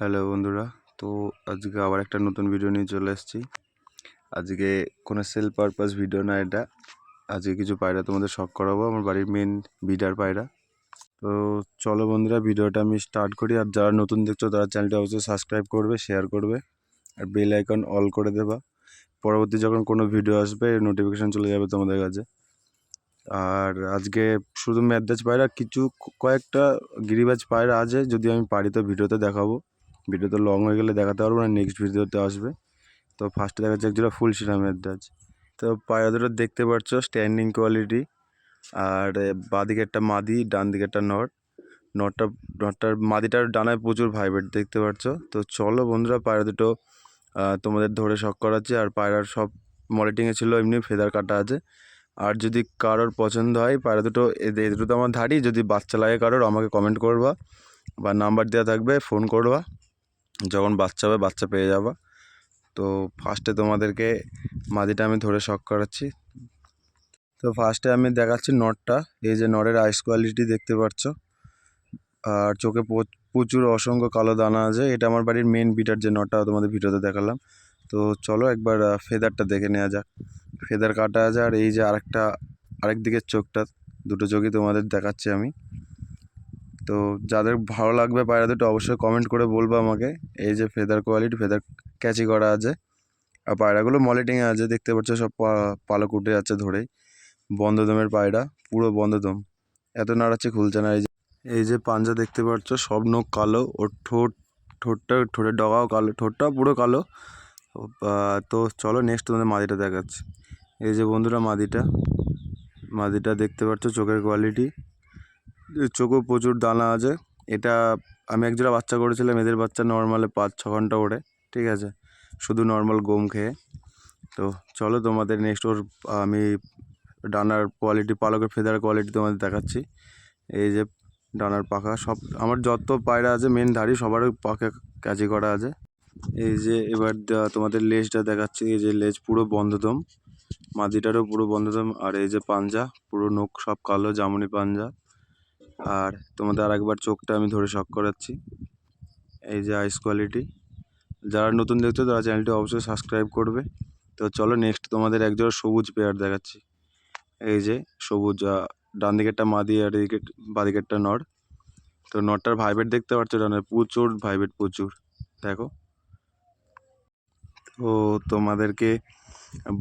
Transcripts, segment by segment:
Hello বন্ধুরা, তো আজকে আবার একটা নতুন ভিডিও নিয়ে চলে এসেছি। আজকে কোনো সেল পারপাস ভিডিও না এটা। আজকে কিছু পায়রা তোমাদের শখ করাবো, আমার বাড়ির মেন বিডার পায়রা। তো চলো বন্ধুরা ভিডিওটা আমি স্টার্ট করি। আর যারা নতুন দেখছ, তারা চ্যানেলটা অবশ্যই সাবস্ক্রাইব করবে শেয়ার করবে। আর বেল আইকন অল করে দেবা। পরবর্তী যখন কোনো ভিডিও আসবে নোটিফিকেশান চলে যাবে তোমাদের কাছে। আর আজকে শুধু ম্যাদাজ পায়রা, কিছু কয়েকটা গিরিবাজ পায়রা আছে, যদি আমি পারি তো ভিডিওতে দেখাবো। ভিডিও তো লং হয়ে গেলে দেখাতে পারব না নেক্সট ভিডিওতে আসবে। তো ফার্স্টে দেখা দেখাচ্ছে একজোড়া ফুল সিরামের দাজ তো পায়রা দুটো দেখতে পাচ্ছ স্ট্যান্ডিং কোয়ালিটি আর বাঁদিকে একটা মাদি ডান দিকে একটা নট। নটটা, নটটার মাদিটার ডানায় প্রচুর ভাইব্রেট দেখতে পাচ্ছ তো চলো বন্ধুরা পায়রা দুটো তোমাদের ধরে শখ করাচ্ছি, আর পায়রার সব মনিটিংয়ে ছিল এমনি, ফেদার কাটা আছে। আর যদি কারোর পছন্দ হয় পায়রা দুটো এই দুটো তো আমার ধারি যদি বাচ্চা লাগে কারোর, আমাকে কমেন্ট করবা, বা নাম্বার দেওয়া থাকবে ফোন করবা। যখন বাচ্চা হবে, বাচ্চা পেয়ে যাবা। তো ফার্স্টে তোমাদেরকে মাদিটা আমি ধরে শখ করাচ্ছি। তো ফার্স্টে আমি দেখাচ্ছি নটটা এই যে নরের আইস কোয়ালিটি দেখতে পাচ্ছ। আর চোখে প্রচুর অসংখ্য কালো দানা আছে। এটা আমার বাড়ির মেন বিটার যে নটটা তোমাদের ভিডিওতে দেখালাম। তো চলো একবার ফেদারটা দেখে নেওয়া যাক। ফেদার কাটা আছে আর এই যে আরেকটা আরেক দিকের চোখটা। দুটো চোখই তোমাদের দেখাচ্ছি আমি। তো যাদের ভালো লাগবে পায়রা দুটো অবশ্যই কমেন্ট করে বলব আমাকে। এই যে ফেদার কোয়ালিটি ফেদার ক্যাচি করা আছে। আর পায়রাগুলো মলিটিংয়ে আছে, দেখতে পাচ্ছ সব পালক উঠে যাচ্ছে ধরেই। বন্ধদমের পায়রা, পুরো বন্ধদম। এত নাড়াচ্ছে খুলছে না, এই যে এই যে পাঞ্জা দেখতে পাচ্ছ, সব নখ কালো, ওর ঠোঁট, ঠোঁটটা ঠোঁটের ডগাও কালো ঠোঁটটাও পুরো কালো। তো চলো নেক্সট তোমাদের মাদিটা দেখাচ্ছি। এই যে বন্ধুরা মাদিটা মাদিটা দেখতে পাচ্ছ চোখের কোয়ালিটি চোখেও প্রচুর দানা আছে। এটা আমি একজোড়া বাচ্চা করেছিলাম, এদের বাচ্চা নর্মালে পাঁচ ছ ঘণ্টা ওড়ে, ঠিক আছে? শুধু নর্মাল গম খেয়ে। তো চলো তোমাদের নেক্সট ওর, আমি ডানার কোয়ালিটি পালকের ফেদার কোয়ালিটি তোমাদের দেখাচ্ছি। এই যে ডানার পাখা, সব, আমার যত পায়রা আছে মেন ধাড়ি, সবারই পাখা কাজে করা আছে। এই যে এবার তোমাদের লেজটা দেখাচ্ছি। এই যে লেজ পুরো বন্ধদম, মাদিটারও পুরো বন্ধদম, আর এই যে পাঞ্জা, পুরো নখ সব কালো, জামুনি পাঞ্জা। আর তোমাদের আর একবার চোখটা আমি ধরে শখ করাচ্ছি। এই যে আইস কোয়ালিটি যারা নতুন দেখছ, তারা চ্যানেলটি অবশ্যই সাবস্ক্রাইব করবে। তো চলো নেক্সট তোমাদের একজোড়া সবুজ পেয়ার দেখাচ্ছি। এই যে সবুজ ডান দিকেরটা মাদি আর এদিকে বাদিকেরটা নর। তো নরটার ভাইবেট দেখতে পাচ্ছ ডানের প্রচুর ভাইবেট প্রচুর। দেখো। তো তোমাদেরকে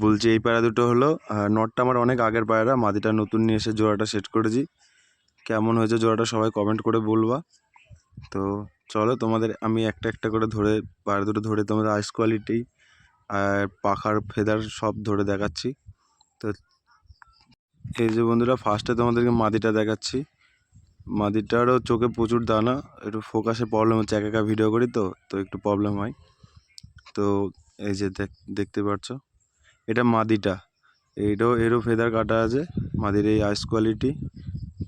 বলছি, এই পায়রা দুটো হলো নটটা আমার অনেক আগের পায়রা মাদিটা নতুন নিয়ে এসে জোড়াটা সেট করেছি। কেমন হয়েছে জোড়াটা সবাই কমেন্ট করে বলবা। তো চলো তোমাদের আমি একটা একটা করে ধরে পায়রা দুটো ধরে তোমাদের আইস কোয়ালিটি আর পাখার ফেদার সব ধরে দেখাচ্ছি। তো এই যে বন্ধুরা ফার্স্টে তোমাদেরকে মাদিটা দেখাচ্ছি। মাদিটারও চোখে প্রচুর দানা, একটু ফোকাসে প্রবলেম হচ্ছে, এক একা ভিডিও করি তো তো একটু প্রবলেম হয়। তো এই যে দেখ- দেখতে পাচ্ছ এটা মাদিটা এইটাও এরও ফেদার কাটা আছে, মাদির এই আইস কোয়ালিটি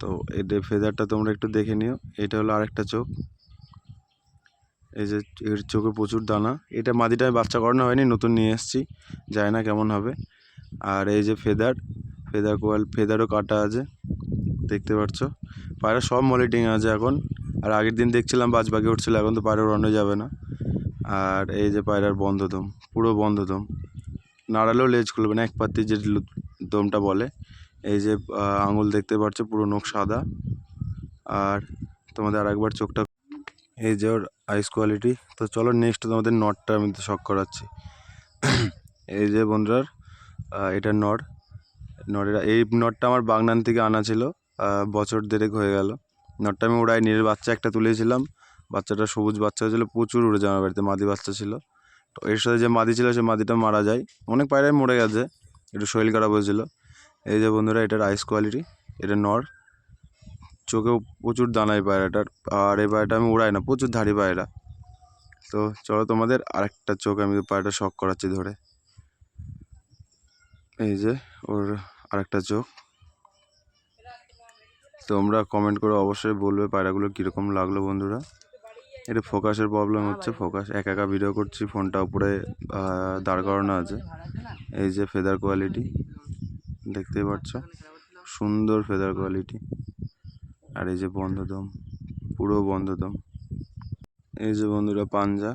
তো এটা ফেদারটা তোমরা একটু দেখে নিও, এটা হলো আরেকটা চোখ। এই যে এর চোখে প্রচুর দানা। এটা মাদিটায় বাচ্চা করানো হয়নি, নতুন নিয়ে এসেছি। জানি না কেমন হবে। আর এই যে ফেদার ফেদার কোয়াল, ফেদারও কাটা আছে, দেখতে পাচ্ছ পায়রা সব মলিটিং আছে এখন। আর আগের দিন দেখছিলাম বাজ বাকি উঠছিল, এখন তো পায়রা উড়ানো যাবে না। আর এই যে পায়রার বন্ধ দম পুরো বন্ধ দম নাড়ালেও লেজ খুলবে না, এক পাত্তি যে দমটা বলে। এই যে আঙুল দেখতে পাচ্ছ পুরো নখ সাদা। আর তোমাদের আরেকবার চোখটা এই যে ওর আইস কোয়ালিটি তো চলো নেক্সট তোমাদের নটটা আমি তো শখ করাচ্ছি। এই যে বন্ধুরার এটা নট নটের এই নটটা আমার বাগনান থেকে আনা ছিল বছর দেড়েক হয়ে গেল। নটটা আমি ওড়াই নিজের বাচ্চা একটা তুলেছিলাম। বাচ্চাটা সবুজ বাচ্চা হয়েছিল, প্রচুর উড়ে আমার বাড়িতে মাদি বাচ্চা ছিল। তো এর সাথে যে মাদি ছিল, সে মাদিটা মারা যায়। অনেক পায়রাই মরে গেছে, একটু শরীর খারাপ হয়েছিল। এই যে বন্ধুরা, এটার আইস কোয়ালিটি এটা নর। চোখেও প্রচুর দানাই পায়রাটার আর এই পায়রাটা আমি উড়াই না, প্রচুর ধাড়ি পায়রা তো চলো তোমাদের আরেকটা চোখ আমি পায়রাটা শখ করাচ্ছি ধরে। এই যে ওর আরেকটা চোখ। তোমরা কমেন্ট করে অবশ্যই বলবে পায়রাগুলো কীরকম লাগল বন্ধুরা। এটা ফোকাসের প্রবলেম হচ্ছে, ফোকাস। একা একা ভিডিও করছি ফোনটা উপরে দাঁড় করানো আছে। এই যে ফেদার কোয়ালিটি দেখতেই পাচ্ছ? সুন্দর ফেদার কোয়ালিটি আর এই যে বন্ধদম পুরো বন্ধদম। এই যে বন্ধুরা পাঞ্জা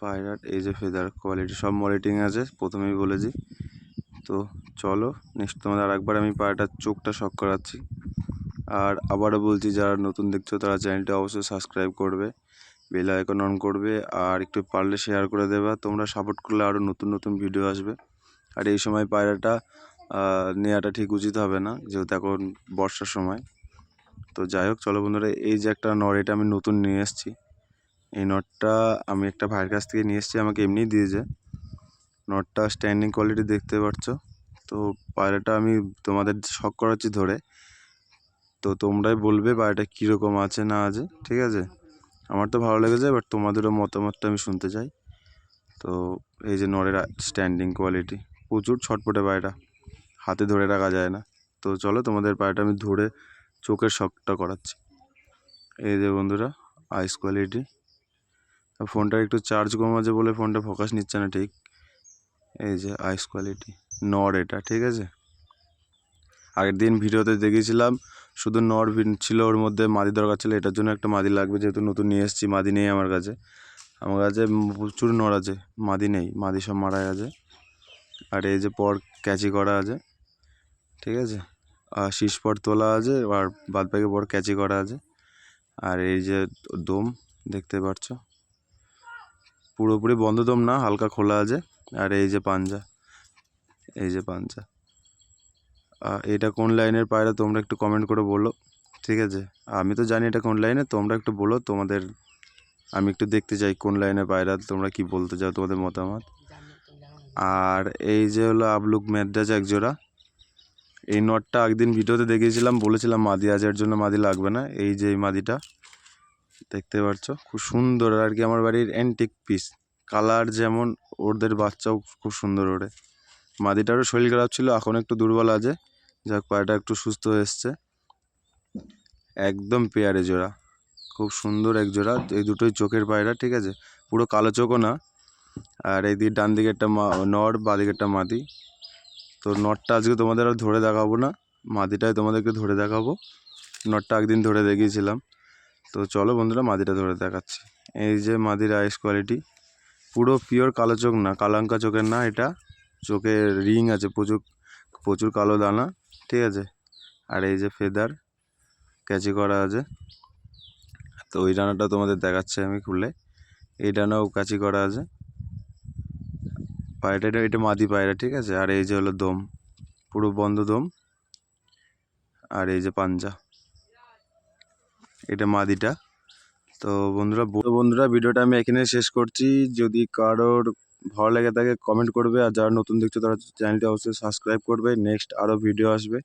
পায়রাট এই যে ফেদার কোয়ালিটি সব মনিটিং আছে প্রথমেই বলেছি। তো চলো নেক্সট তোমাদের আরেকবার আমি পায়রাটার চোখটা শখ করাচ্ছি। আর আবারও বলছি যারা নতুন দেখছ তারা চ্যানেলটা অবশ্যই সাবস্ক্রাইব করবে বেল আইকন অন করবে আর একটু পারলে শেয়ার করে দেবা। তোমরা সাপোর্ট করলে আরও নতুন নতুন ভিডিও আসবে। আর এই সময় পায়রাটা নেওয়াটা ঠিক উচিত হবে না, যেহেতু এখন বর্ষার সময়। তো যাই হোক, চলো বন্ধুরা, এই যে একটা নড় এটা আমি নতুন নিয়ে এসেছি। এই নটটা আমি একটা ভাইয়ের কাছ থেকে নিয়ে এসেছি, আমাকে এমনিই দিয়েছে নটটা স্ট্যান্ডিং কোয়ালিটি দেখতে পাচ্ছ। তো পায়রাটা আমি তোমাদের শখ করাচ্ছি ধরে। তো তোমরাই বলবে পায়রাটা কীরকম আছে, না আছে, ঠিক আছে? আমার তো ভালো লেগেছে বাট তোমাদেরও মতামতটা আমি শুনতে চাই। তো এই যে নরের স্ট্যান্ডিং কোয়ালিটি প্রচুর ছটপটে পায়রা। হাতে ধরে রাখা যায় না। তো চলো তোমাদের পায়রাটা আমি ধরে চোখের শখটা করাচ্ছি। এই যে বন্ধুরা আইস কোয়ালিটি ফোনটা একটু চার্জ কম আছে বলে ফোনটা ফোকাস নিচ্ছে না ঠিক। এই যে আইস কোয়ালিটি নর এটা, ঠিক আছে? আগের দিন ভিডিওতে দেখিয়েছিলাম, শুধু নর ছিল ওর মধ্যে মাদি দরকার ছিল, এটার জন্য একটা মাদি লাগবে যেহেতু নতুন নিয়ে এসেছি, মাদি নেই আমার কাছে। আমার কাছে প্রচুর নর আছে, মাদি নেই, মাদি সব মারা গেছে। আর এই যে পর ক্যাচি করা আছে, ঠিক আছে? আর শীষ পর তোলা আছে, আর বাদ বাকি পর ক্যাচি করা আছে। আর এই যে দম, দেখতে পাচ্ছ? পুরোপুরি বন্ধ দম না, হালকা খোলা আছে। আর এই যে পাঞ্জা, এই যে পাঞ্জা। এটা কোন লাইনের পায়রা তোমরা একটু কমেন্ট করে বলো, ঠিক আছে? আমি তো জানি এটা কোন লাইনে তোমরা একটু বলো তোমাদের, আমি একটু দেখতে চাই কোন লাইনের পায়রা, তোমরা কি বলতে চাও তোমাদের মতামত। আর এই যে হলো আবলুক ম্যাদ্রাজ এক জোড়া। এই নটটা একদিন ভিডিওতে দেখিয়েছিলাম, বলেছিলাম মাদি আছে, এর জন্য মাদি লাগবে না। এই যে এই মাদিটা, দেখতে পাচ্ছ? খুব সুন্দর, আর কি আমার বাড়ির অ্যান্টিক পিস কালার যেমন ওদের বাচ্চাও খুব সুন্দর ওরে। মাদিটারও শরীর খারাপ ছিল, এখন একটু দুর্বল আছে। যাক পায়রাটা একটু সুস্থ হয়ে এসছে। একদম পেয়ারে জোড়া। খুব সুন্দর এক জোড়া, এই দুটোই চোখের পায়রা, ঠিক আছে? পুরো কালো চোখও না। আর এই দিকে ডান দিকে একটা মা- নর, বাঁ দিকে একটা মাদি। তো নটটা আজকে তোমাদের আর ধরে দেখাবো না, মাদিটাই তোমাদেরকে ধরে দেখাবো। নটটা একদিন ধরে দেখিয়েছিলাম। তো চলো বন্ধুরা, মাদিটা ধরে দেখাচ্ছি। এই যে মাদির আইস কোয়ালিটি, পুরো পিওর কালো চোখ না, কালাঙ্কা চোখের না এটা। চোখে রিং আছে, প্রচুর প্রচুর কালো দানা, ঠিক আছে? আর এই যে ফেদার, ক্যাচি করা আছে। তো ওই ডানাটা তোমাদের দেখাচ্ছি আমি খুলে। এই ডানাও কাচি করা আছে। পায়রাটা, এটা এটা মাদি পায়রা, ঠিক আছে? আর এই যে হলো দম, পুরো বন্ধ দম, আর এই যে পাঞ্জা। এটা মাদিটা। তো বন্ধুরা বন্ধুরা, ভিডিওটা আমি এখানে শেষ করছি। যদি কারোর ভালো লেগে থাকে কমেন্ট করবে। আর যারা নতুন দেখছ, তারা চ্যানেলটা অবশ্যই সাবস্ক্রাইব করবে। নেক্সট আরও ভিডিও আসবে।